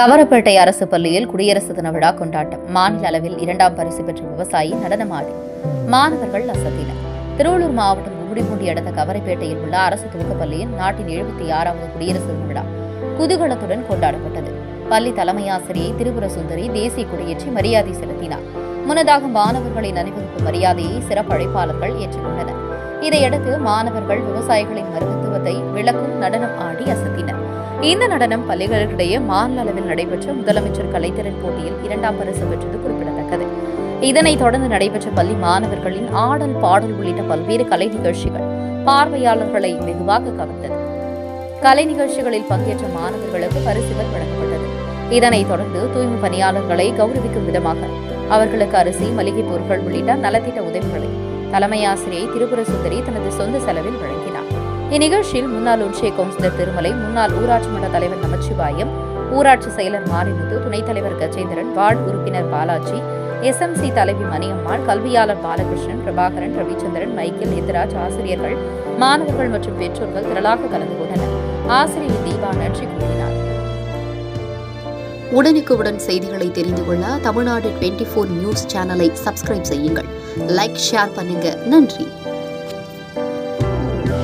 கவரப்பேட்டை அரசு பள்ளியில் குடியரசு தின விழா கொண்டாட்டம். மாநில அளவில் இரண்டாம் பரிசு பெற்ற விவசாயி நடனமாடி. மாணவர்கள் அசத்தினர். திருவள்ளூர் மாவட்டம் கும்மிடிப்பூண்டி அடுத்த கவரைப்பேட்டையில் உள்ள அரசு துவக்கப் நாட்டின் எழுபத்தி ஆறாவது குடியரசு தின விழா குதூகலத்துடன் கொண்டாடப்பட்டது. பள்ளி தலைமை ஆசிரியை திரிபுர சுந்தரி தேசிய கொடியேற்றி மரியாதை செலுத்தினார். முன்னதாக மாணவர்களின் அணிவகுப்பு மரியாதையை சிறப்பு அழைப்பாளர்கள் ஏற்றுக்கொண்டனர். இதையடுத்து மாணவர்கள் விவசாயிகளின் மருத்துவத்தை விளக்கும் நடனம் ஆடி அசத்தினர். இந்த நடனம் பள்ளிகளுக்கிடையே மாநில அளவில் நடைபெற்ற முதலமைச்சர் கலைத்திறன் போட்டியில் இரண்டாம் பரிசு பெற்றது குறிப்பிடத்தக்கது. இதனைத் தொடர்ந்து நடைபெற்ற பள்ளி மாணவர்களின் ஆடல் பாடல் உள்ளிட்ட பல்வேறு கலை நிகழ்ச்சிகள் பார்வையாளர்களை வெகுவாக கவர்ந்தது. கலை நிகழ்ச்சிகளில் பங்கேற்ற மாணவர்களுக்கு பரிசுகள் வழங்கப்பட்டது. இதனைத் தொடர்ந்து தூய்மை பணியாளர்களை கௌரவிக்கும் விதமாக அவர்களுக்கு அரிசி மளிகைப் பொருட்கள் உள்ளிட்ட நலத்திட்ட உதவிகளை தலைமை ஆசிரியை திரிபுர சுந்தரி தனது சொந்த செலவில் வழங்கினார். இந்நிகழ்ச்சியில் முன்னாள் ஒன்றிய கவுன்சிலர் திருமலை முன்னாள் ஊராட்சி மன்ற தலைவர் நமச்சிவாயம் ஊராட்சி செயலர் மாரிமுத்து துணைத் தலைவர் கஜேந்திரன் வார்டு உறுப்பினர் பாலாஜி எஸ்எம்சி தலைவி மணியம்மாள் கல்வியாளர் பாலகிருஷ்ணன் பிரபாகரன் ரவிச்சந்திரன் மைக்கேல் எதிராஜ் ஆசிரியர்கள் மாணவர்கள் மற்றும் பெற்றோர்கள் திரளாக கலந்து கொண்டனர். ஆசிரியர் தீபா நன்றி கூறினார். உடனுக்குடன் செய்திகளை தெரிந்து கொள்ள தமிழ்நாடு டுவெண்ட்டி ஃபோர் நியூஸ் சேனலை சப்ஸ்கிரைப் செய்யுங்கள். லைக் ஷேர் பண்ணுங்க. நன்றி.